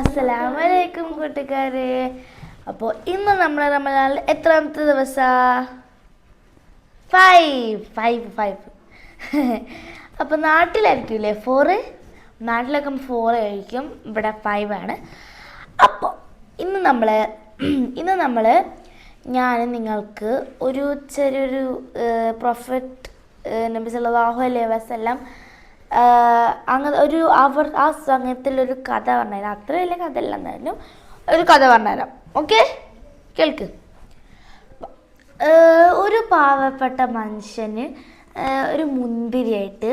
അസ്സലാമലൈക്കും കൂട്ടുകാരെ. അപ്പോൾ ഇന്ന് നമ്മൾ റമദാനിൽ എത്രാമത്തെ ദിവസാ? ഫൈവ് ഫൈവ് ഫൈവ് അപ്പോൾ നാട്ടിലായിരിക്കില്ലേ? ഫോറ് നാട്ടിലൊക്കെ ഫോർ ആയിരിക്കും ഇവിടെ ഫൈവ് ആണ്. അപ്പോൾ ഇന്ന് നമ്മൾ ഇന്ന് നമ്മൾ ഞാൻ നിങ്ങൾക്ക് ഒരു ചെറിയൊരു പ്രൊഫറ്റ് നബി സല്ലല്ലാഹു അലൈഹി വസല്ലം അങ്ങനെ ഒരു അവർ ആ സമയത്തിലൊരു കഥ പറഞ്ഞുതരാം അത്ര വലിയ കഥ അല്ല ഒരു കഥ പറഞ്ഞുതരാം ഓക്കെ? കേൾക്ക്. ഒരു പാവപ്പെട്ട മനുഷ്യന് ഒരു മുന്തിരിയായിട്ട്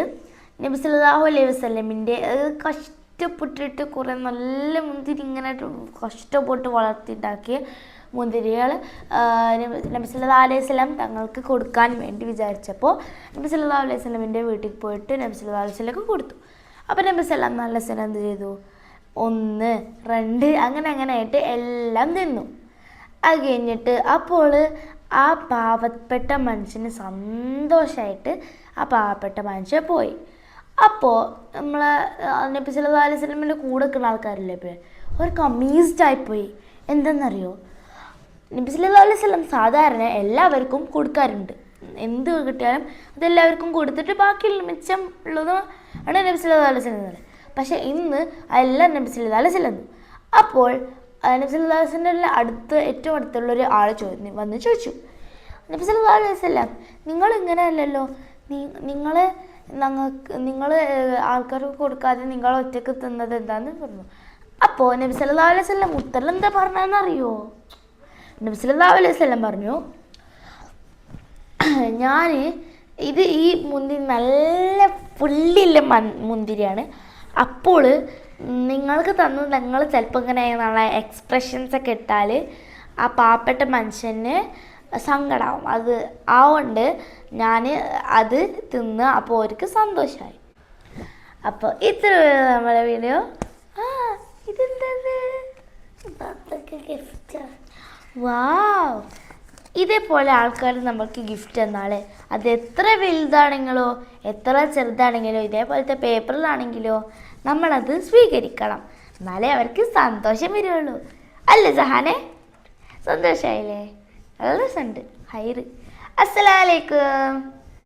നബി സല്ലല്ലാഹു അലൈഹി വസ്ലമിന്റെ കഷ്ടപ്പെട്ടിട്ട് കുറേ നല്ല മുന്തിരി ഇങ്ങനെ കഷ്ടപ്പെട്ട് വളർത്തിണ്ടാക്കിയ മുന്തിരികൾ നബി സല്ലല്ലാഹു അലൈഹി സ്വലം തങ്ങൾക്ക് കൊടുക്കാൻ വേണ്ടി വിചാരിച്ചപ്പോൾ നബി സല്ലല്ലാഹു അലൈഹി സ്വലമിന്റെ വീട്ടിൽ പോയിട്ട് നബി സല്ലല്ലാഹു അലൈഹി കൊടുത്തു. അപ്പോൾ നബി നല്ല സ്ഥലം എന്ത് ചെയ്തു? ഒന്ന് രണ്ട് അങ്ങനെ അങ്ങനെ ആയിട്ട് എല്ലാം തിന്നു. അത് കഴിഞ്ഞിട്ട് അപ്പോൾ ആ പാവപ്പെട്ട മനുഷ്യന് സന്തോഷമായിട്ട് ആ പാവപ്പെട്ട മനുഷ്യൻ പോയി. അപ്പോൾ നമ്മളെ നബി സല്ലു അലൈഹി സ്വലമിന്റെ കൂടെ നിൽക്കുന്ന ആൾക്കാരില്ലേ ഇപ്പോൾ അവർക്ക് അമീസ്ഡ് ആയിപ്പോയി എന്താണെന്നറിയോ നബി അലൈഹി വസല്ലം സാധാരണ എല്ലാവർക്കും കൊടുക്കാറുണ്ട്. എന്ത് കിട്ടിയാലും അതെല്ലാവർക്കും കൊടുത്തിട്ട് ബാക്കി മിച്ചം ഉള്ളത് ആണ് നബി സല്ലല്ലാഹു അലൈഹി പക്ഷേ ഇന്ന് അതെല്ലാം നബി അലൈഹി വസല്ലം അപ്പോൾ നബി സല്ലല്ലാഹു അലൈഹി അടുത്ത് ഏറ്റവും അടുത്തുള്ള ഒരു ആൾ ചോദിച്ചു വന്ന് ചോദിച്ചു. നബി വസല്ലം നിങ്ങൾ ഇങ്ങനെ അല്ലല്ലോ? നിങ്ങൾ ഞങ്ങൾക്ക് നിങ്ങൾ ആൾക്കാർക്ക് കൊടുക്കാതെ നിങ്ങൾ ഒറ്റയ്ക്ക് തിന്നത് എന്താണെന്ന് പറഞ്ഞു. അപ്പോൾ നബി വസല്ലം ഉത്തരം എന്താ പറഞ്ഞതെന്നറിയോ നബി സല്ലല്ലാഹു അലൈഹി പറഞ്ഞു ഞാൻ ഇത് ഈ മുന്തിരി നല്ല പുള്ളിയുള്ള മൺ മുന്തിരിയാണ്. അപ്പോൾ നിങ്ങൾക്ക് തന്നു നിങ്ങൾ ചിലപ്പോൾ ഇങ്ങനെ നല്ല എക്സ്പ്രഷൻസ് ഒക്കെ ഇട്ടാൽ ആ പാവപ്പെട്ട മനുഷ്യന് സങ്കടമാവും അത് ആവുകൊണ്ട് ഞാൻ അത് തിന്ന് അപ്പോൾ അവർക്ക് സന്തോഷമായി അപ്പോൾ ഇത്ര നമ്മുടെ വീഡിയോ ആ ഇതെന്താ ഗിഫ്റ്റ് വാവ് ഇതേപോലെ ആൾക്കാർ നമ്മൾക്ക് ഗിഫ്റ്റ് തന്നാളെ അത് എത്ര വലുതാണെങ്കിലോ എത്ര ചെറുതാണെങ്കിലോ ഇതേപോലത്തെ പേപ്പറിലാണെങ്കിലോ നമ്മളത് സ്വീകരിക്കണം. എന്നാലേ അവർക്ക് സന്തോഷം വരുള്ളൂ. അല്ലേ സഹാനെ സന്തോഷമായില്ലേ നല്ല രസമുണ്ട്. ഹൈറ്. അസ്സലാമലൈക്കും.